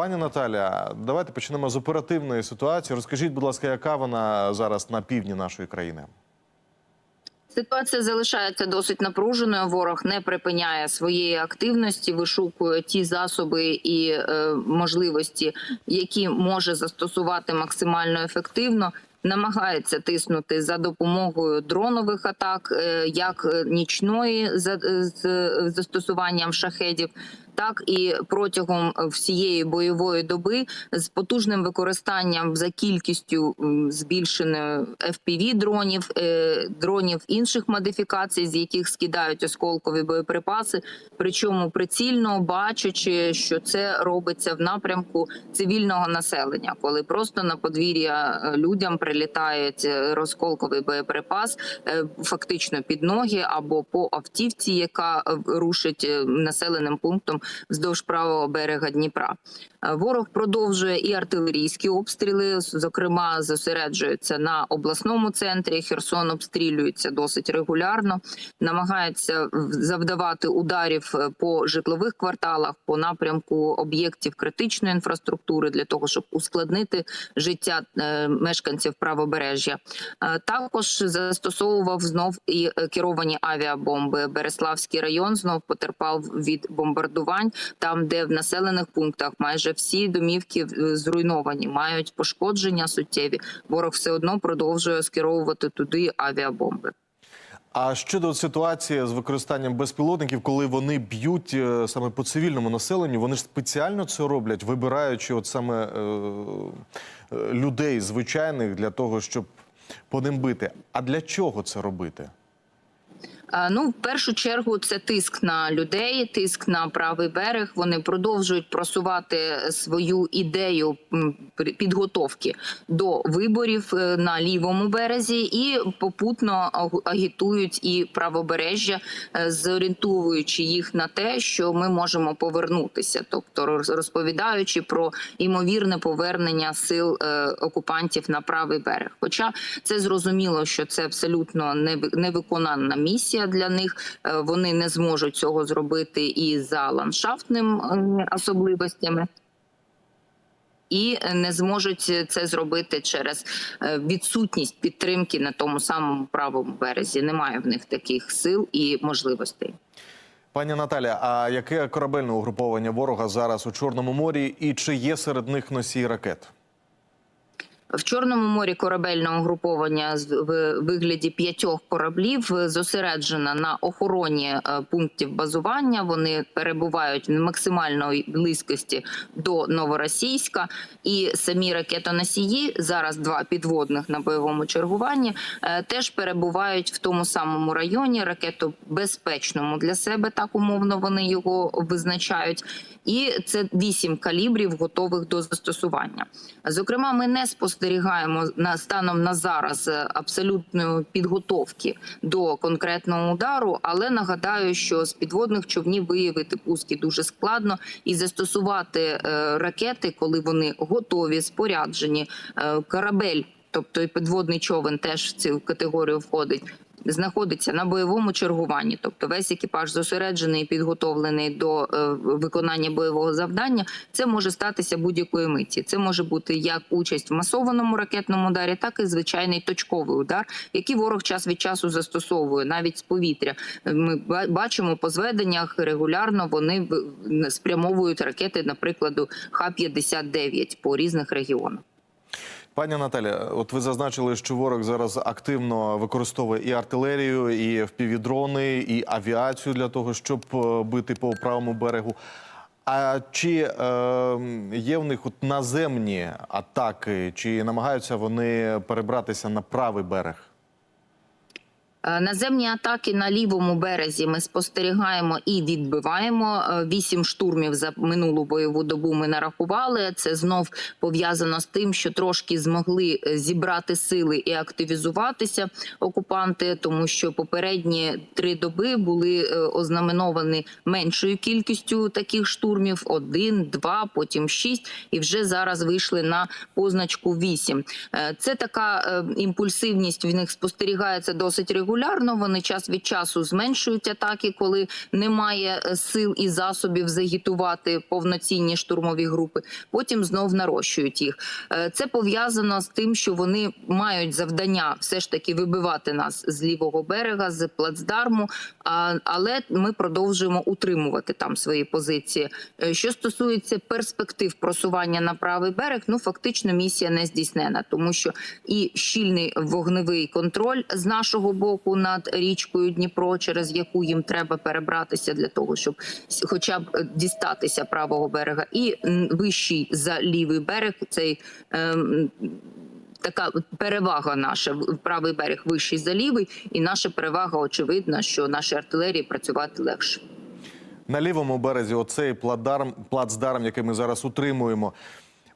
Пані Наталя, давайте почнемо з оперативної ситуації. Розкажіть, будь ласка, яка вона зараз на півдні нашої країни? Ситуація залишається досить напруженою. Ворог не припиняє своєї активності, вишукує ті засоби і е, можливості, які може застосувати максимально ефективно. Намагається тиснути за допомогою дронових атак, е, як е, нічної з застосуванням шахедів, так і протягом всієї бойової доби з потужним використанням за кількістю м, збільшеною fpv дронів, е, дронів інших модифікацій, з яких скидають осколкові боєприпаси. Причому прицільно бачачи, що це робиться в напрямку цивільного населення, коли просто на подвір'я е, людям прилітають е, розколковий боєприпас, е, фактично під ноги або по автівці, яка е, рушить е, населеним пунктом вздовж правого берега Дніпра. Е, Ворог продовжує і артилерійські обстріли, зокрема, зосереджується на обласному центрі. Херсон обстрілюється досить регулярно, намагається завдавати ударів е, по житлових кварталах, по напрямку об'єктів критичної інфраструктури для того, щоб ускладнити життя е, мешканців правобережжя. Також застосовував знов і керовані авіабомби. Береславський район знов потерпав від бомбардувань, там, де в населених пунктах майже всі домівки е, зруйновані, мають пошкодження суттєві. Ворог все одно продовжує скеровувати туди авіабомби. А щодо ситуації з використанням безпілотників, коли вони б'ють е, саме по цивільному населенню, вони ж спеціально це роблять, вибираючи от саме е, е, людей звичайних для того, щоб по ним бити. А для чого це робити? Ну, в першу чергу, це тиск на людей, тиск на правий берег. Вони продовжують просувати свою ідею підготовки до виборів е, на лівому березі і попутно агітують і правобережжя, е, зорієнтовуючи їх на те, що ми можемо повернутися, тобто роз- розповідаючи про імовірне повернення сил е, окупантів на правий берег. Хоча це зрозуміло, що це абсолютно неви- невиконана місія для них. Е, Вони не зможуть цього зробити і за ландшафтним е, особливостями. І не зможуть це зробити через е, відсутність підтримки на тому самому правому березі. Немає в них таких сил і можливостей. Пані Наталя, а яке корабельне угруповання ворога зараз у Чорному морі, і чи є серед них носії ракет? В Чорному морі корабельне угруповання в вигляді п'ятьох кораблів зосереджено на охороні е, пунктів базування. Вони перебувають в максимальної близькості до новоросійська, і самі ракетоносії зараз два підводних на бойовому чергуванні е, теж перебувають в тому самому районі, ракетобезпечному для себе, так умовно вони його визначають. І це вісім калібрів, готових до застосування. Зокрема, ми не спостерігаємо на станом на зараз е, абсолютної підготовки до конкретного удару, але нагадаю, що з підводних човнів виявити пуски дуже складно і застосувати е, ракети, коли вони готові, споряджені, е, корабель. Тобто і підводний човен теж в цю категорію входить. Знаходиться на бойовому чергуванні, тобто весь екіпаж зосереджений і підготовлений до е, виконання бойового завдання. Це може статися будь-якої миті. Це може бути як участь в масованому ракетному ударі, так і звичайний точковий удар, який ворог час від часу застосовує навіть з повітря. Ми бачимо по зведеннях регулярно. Вони спрямовують ракети, наприклад, Х-59 по різних регіонах. Пані Наталя, от ви зазначили, що ворог зараз активно використовує і артилерію, і впівдрони, і авіацію для того, щоб е, бити по правому берегу. А чи е, є в них от наземні атаки, чи намагаються вони перебратися на правий берег? Е, Наземні атаки на лівому березі ми спостерігаємо і відбиваємо. Е, Вісім штурмів за минулу бойову добу ми нарахували. Це знов пов'язано з тим, що трошки змогли е, зібрати сили і активізуватися окупанти, тому що попередні три доби були ознаменовані меншою кількістю таких штурмів: один, два, потім шість, і вже зараз вийшли на позначку вісім. Це така імпульсивність в них спостерігається досить регулярно. Регулярно. Вони час від часу зменшують атаки, коли немає е, сил і засобів загітувати повноцінні штурмові групи. Потім знов нарощують їх. Е, Це пов'язано з тим, що вони мають завдання все ж таки вибивати нас з лівого берега, з плацдарму. Але ми продовжуємо утримувати там свої позиції. Е, Що стосується перспектив просування на правий берег, ну фактично місія не здійснена, тому що і щільний вогневий контроль з нашого боку над річкою Дніпро, через яку їм треба перебратися для того, щоб хоча б е, дістатися правого берега, і вищий за лівий берег цей. ем, Така перевага наша правий берег вищий за лівий, і наша перевага очевидна, що нашій артилерії працювати легше. На лівому березі оцей плацдарм, плацдарм, який ми зараз утримуємо.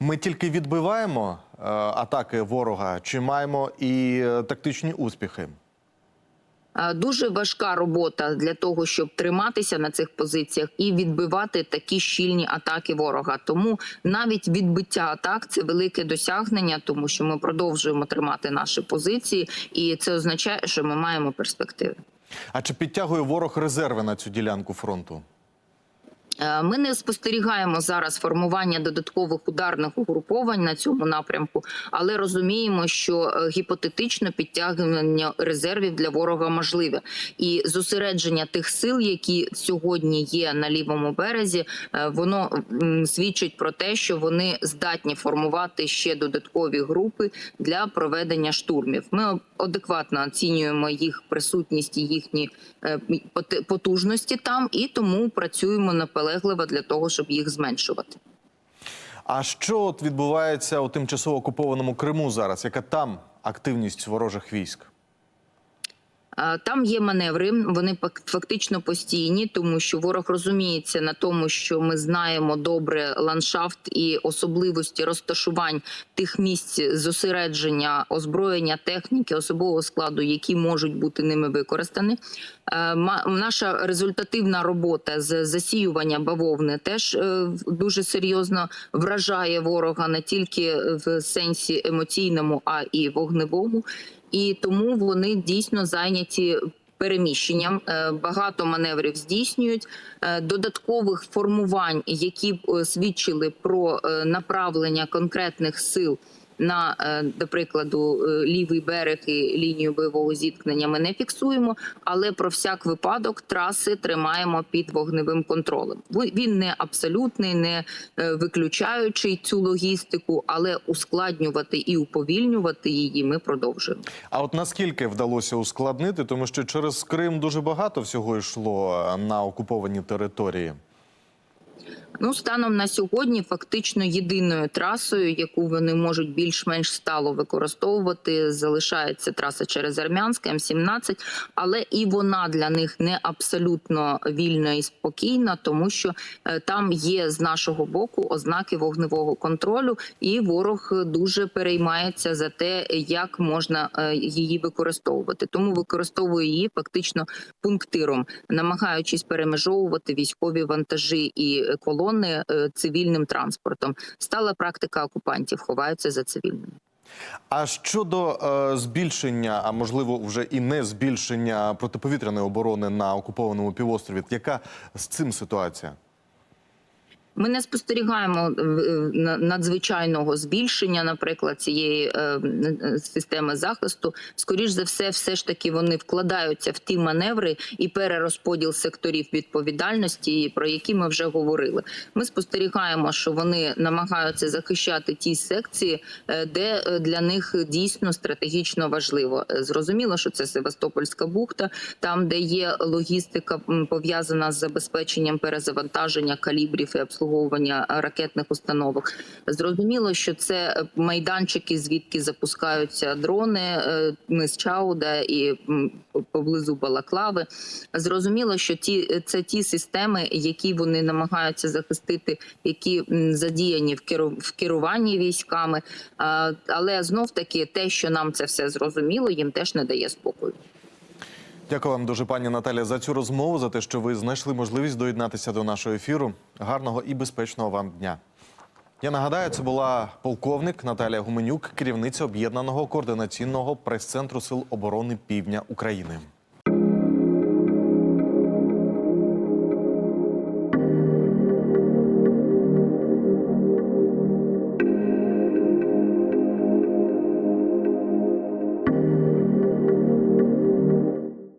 Ми тільки відбиваємо е, атаки ворога, чи маємо і е, тактичні успіхи? Е, Дуже важка робота для того, щоб триматися на цих позиціях і відбивати такі щільні атаки ворога. Тому навіть відбиття атак це велике досягнення, тому що ми продовжуємо тримати наші позиції, і це означає, що ми маємо перспективи. А чи підтягує ворог резерви на цю ділянку фронту? Е, Ми не спостерігаємо зараз формування додаткових ударних угруповань на цьому напрямку, але розуміємо, що е, гіпотетично підтягнення резервів для ворога можливе, і зосередження тих сил, які сьогодні є на лівому березі, е, воно свідчить про те, що вони здатні формувати ще додаткові групи для проведення штурмів. Ми адекватно оцінюємо їх присутність і їхні е, потужності там, і тому працюємо наполегливо для того, щоб їх зменшувати. А що от відбувається у тимчасово окупованому Криму зараз? Яка там активність ворожих військ? А, Там є маневри, вони фактично постійні, тому що ворог розуміється на тому, що ми знаємо добре ландшафт і особливості розташувань тих місць зосередження озброєння техніки, особового складу, які можуть бути ними використані. Е, Наша результативна робота з засіювання бавовни теж е, дуже серйозно вражає ворога не тільки в сенсі емоційному, а і вогневому. І тому вони дійсно зайняті переміщенням. Е, Багато маневрів здійснюють Е, додаткових формувань, які б е, свідчили про направлення конкретних сил. На, е, до прикладу, е, лівий берег і лінію бойового зіткнення ми не фіксуємо, але про всяк випадок траси тримаємо під вогневим контролем. Він не абсолютний, не е, виключаючий цю логістику, але ускладнювати і уповільнювати її ми продовжуємо. А от наскільки вдалося ускладнити, тому що через Крим дуже багато всього йшло на окуповані території. Ну, станом на сьогодні, фактично єдиною трасою, яку вони можуть більш-менш стало використовувати, залишається траса через Армянське М17, але і вона для них не абсолютно вільна і спокійна, тому що е, там є з нашого боку ознаки вогневого контролю, і ворог дуже переймається за те, як можна е, її використовувати. Тому використовує її фактично пунктиром, намагаючись перемежовувати військові вантажі і колони е, цивільним транспортом. Стала практика окупантів, ховаються за цивільними. А щодо е, збільшення, а можливо, вже і не збільшення протиповітряної оборони на окупованому півострові, яка з цим ситуація? Ми не спостерігаємо е, на- надзвичайного збільшення, наприклад, цієї е, е, системи захисту. Скоріш за все, все ж таки вони вкладаються в ті маневри і перерозподіл секторів відповідальності, про які ми вже говорили. Ми спостерігаємо, що вони намагаються захищати ті секції, е, де е, для них дійсно стратегічно важливо. Е, Зрозуміло, що це Севастопольська бухта, там де є логістика пов'язана з забезпеченням перезавантаження калібрів і обслуговування ракетних установок. Зрозуміло, що це майданчики, звідки запускаються дрони, е, мис Чауда і поблизу Балаклави. Зрозуміло, що ті це ті системи, які вони намагаються захистити, які задіяні в керуванні військами. Але знов таки те, що нам це все зрозуміло, їм теж не дає спокою. Дякую вам дуже, пані Наталія, за цю розмову, за те, що ви знайшли можливість доєднатися до нашого ефіру. Гарного і безпечного вам дня. Я нагадаю, це була полковник Наталія Гуменюк, керівниця об'єднаного координаційного прес-центру Сил оборони Півдня України.